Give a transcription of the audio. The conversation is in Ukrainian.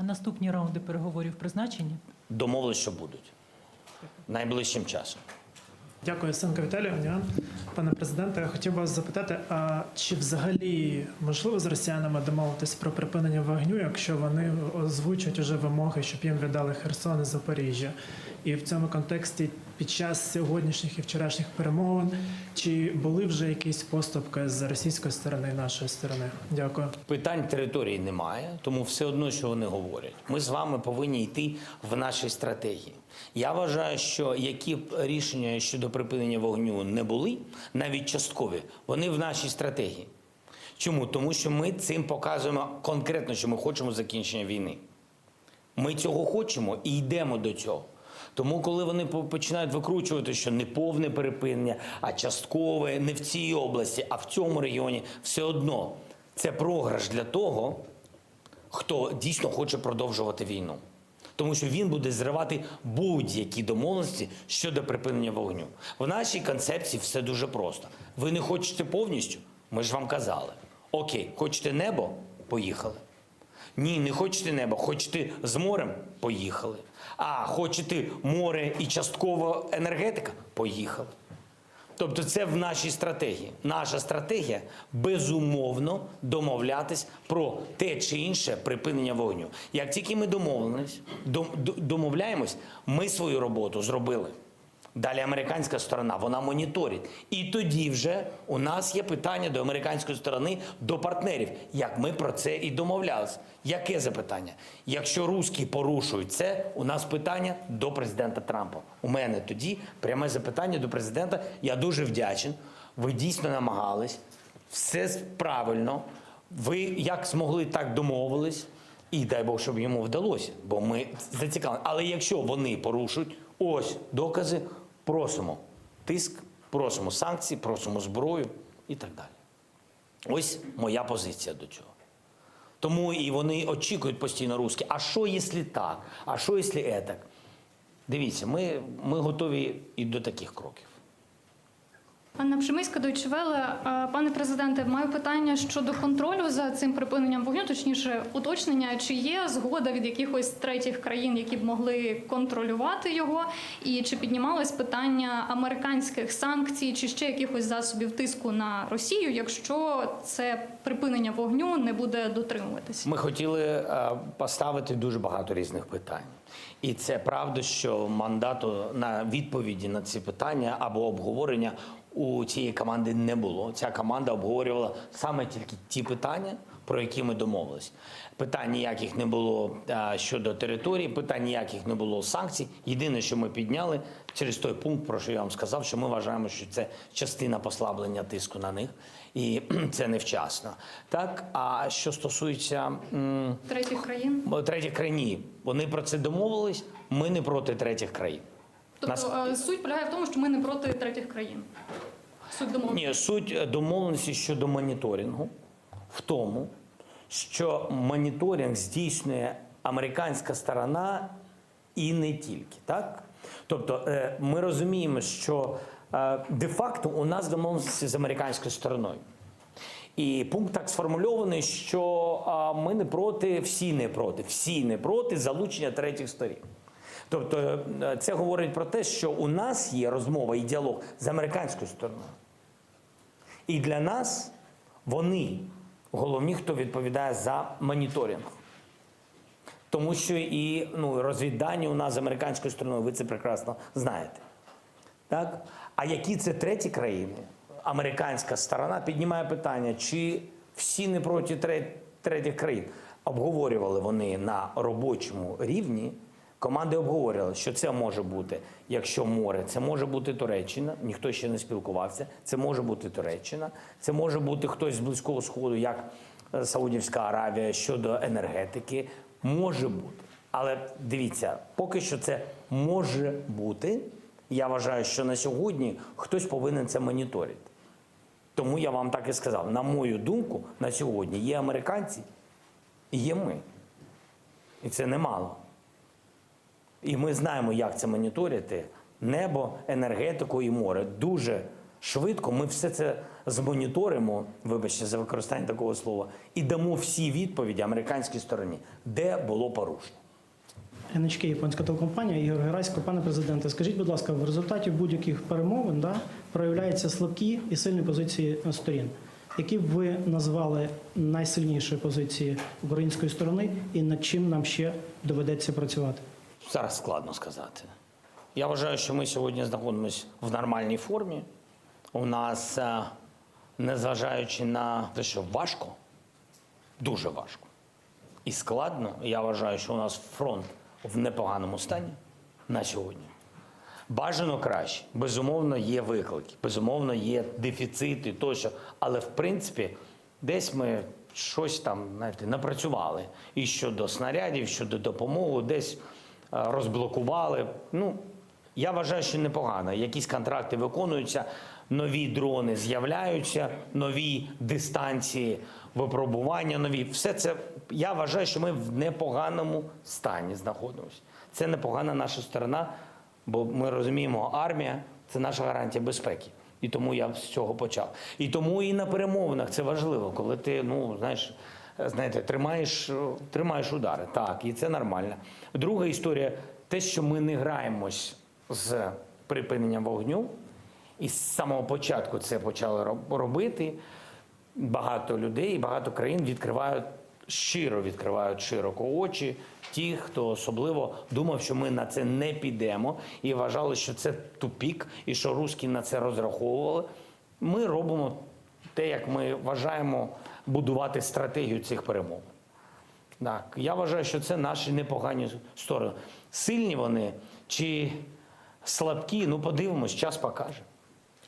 А наступні раунди переговорів призначені? Домовились, що будуть найближчим часом. Дякую, Сенка Віталію. Пане президенте, я хотів вас запитати, а чи взагалі можливо з росіянами домовитись про припинення вогню, якщо вони озвучать уже вимоги, щоб їм віддали Херсон і Запоріжжя? І в цьому контексті під час сьогоднішніх і вчорашніх перемовин чи були вже якісь поступки з російської сторони і нашої сторони? Дякую. Питань території немає, тому все одно, що вони говорять. Ми з вами повинні йти в нашій стратегії. Я вважаю, що які б рішення щодо припинення вогню не були, навіть часткові, вони в нашій стратегії. Чому? Тому що ми цим показуємо конкретно, що ми хочемо закінчення війни. Ми цього хочемо і йдемо до цього. Тому, коли вони починають викручувати, що не повне перепинення, а часткове, не в цій області, а в цьому регіоні, все одно це програш для того, хто дійсно хоче продовжувати війну. Тому що він буде зривати будь-які домовленості щодо припинення вогню. В нашій концепції все дуже просто. Ви не хочете повністю? Ми ж вам казали. Окей, хочете небо? Поїхали. Ні, не хочете небо, хочете з морем? Поїхали. А хочете море і частково енергетика? Поїхали. Тобто це в нашій стратегії. Наша стратегія безумовно домовлятись про те чи інше припинення вогню. Як тільки ми домовились, дом- домовляємось, ми свою роботу зробили. Далі американська сторона вона моніторить. І тоді вже у нас є питання до американської сторони, до партнерів. Як ми про це і домовлялися. Яке запитання? Якщо русські порушують це, у нас питання до президента Трампа. У мене тоді пряме запитання до президента. Я дуже вдячен. Ви дійсно намагались. Все правильно. Ви як змогли, так домовились. І дай Бог, щоб йому вдалося, бо ми зацікавлені. Але якщо вони порушують, ось докази, просимо тиск, просимо санкції, просимо зброю і так далі. Ось моя позиція до цього. Тому і вони очікують постійно русські. А що, якщо так? А що, якщо етак? Дивіться, ми, ми готові і до таких кроків. Анна Пшемиська, Deutsche Welle. Е, Пане президенте, маю питання щодо контролю за цим припиненням вогню, точніше, уточнення, чи є згода від якихось третіх країн, які б могли контролювати його, і чи піднімалось питання американських санкцій, чи ще якихось засобів тиску на Росію, якщо це припинення вогню не буде дотримуватись? Ми хотіли е, поставити дуже багато різних питань. І це правда, що мандату на відповіді на ці питання або обговорення у цієї команди не було. Ця команда обговорювала саме тільки ті питання, про які ми домовились. Питань ніяких не було е, щодо території, питань ніяких не було санкцій. Єдине, що ми підняли через той пункт, про що я вам сказав, що ми вважаємо, що це частина послаблення тиску на них, і це невчасно. Так, а що стосується. Третіх країн? Третіх країн. Вони про це домовились. Ми не проти третіх країн. Тобто е, суть полягає в тому, що ми не проти третіх країн. Суть домовленості. Ні, суть е, домовленості щодо моніторингу в тому, що моніторинг здійснює американська сторона і не тільки. Так? Тобто е, ми розуміємо, що е, де-факто у нас домовленості з американською стороною. І пункт так сформульований, що ми не проти, всі не проти, всі не проти залучення третіх сторін. Тобто е, це говорить про те, що у нас є розмова і діалог з американською стороною. І для нас вони головні, хто відповідає за моніторинг. Тому що і ну, розвіддані у нас з американською стороною, ви це прекрасно знаєте. Так? А які це треті країни? Американська сторона піднімає питання, чи всі не проти третіх країн. Обговорювали вони на робочому рівні. Команди обговорювали, що це може бути, якщо море, це може бути Туреччина, ніхто ще не спілкувався. Це може бути Туреччина, це може бути хтось з Близького Сходу, як е, Саудівська Аравія щодо енергетики. Може бути. Але дивіться, поки що це може бути. Я вважаю, що на сьогодні хтось повинен це моніторити. Тому я вам так і сказав: на мою думку, на сьогодні є американці і є ми. І це немало. І ми знаємо, як це моніторити: небо, енергетику і море. Дуже швидко ми все це змоніторимо, вибачте за використання такого слова, і дамо всі відповіді американській стороні, де було порушення. НHK, японська телекомпанія, Ігор Герасько. Пане президенте, скажіть, будь ласка, в результаті будь-яких перемовин да, проявляються слабкі і сильні позиції сторін. Які б ви назвали найсильніші позиції української сторони і над чим нам ще доведеться працювати? Зараз складно сказати. Я вважаю, що ми сьогодні знаходимося в нормальній формі. У нас, е, незважаючи на те, що важко, дуже важко і складно, я вважаю, що у нас фронт в непоганому стані на сьогодні. Бажано краще. Безумовно, є виклики, безумовно, є дефіцити тощо. Але в принципі, десь ми щось там знаєте, напрацювали. І щодо снарядів, щодо допомоги, десь розблокували. Ну, я вважаю, що непогано. Якісь контракти виконуються, нові дрони з'являються, нові дистанції випробування, нові. Все це я вважаю, що ми в непоганому стані знаходимося. Це непогана наша сторона, бо ми розуміємо, армія це наша гарантія безпеки. І тому я з цього почав. І тому і на перемовинах це важливо, коли ти, ну знаєш, знаєте, тримаєш, тримаєш удари. Так, і це нормально. Друга історія те, що ми не граємось з припиненням вогню, і з самого початку це почали робити. Багато людей, багато країн відкривають щиро відкривають широко очі. Ті, хто особливо думав, що ми на це не підемо, і вважали, що це тупік, і що русські на це розраховували. Ми робимо те, як ми вважаємо будувати стратегію цих перемов. Так, я вважаю, що це наші непогані сторони. Сильні вони чи слабкі, ну подивимось, час покаже.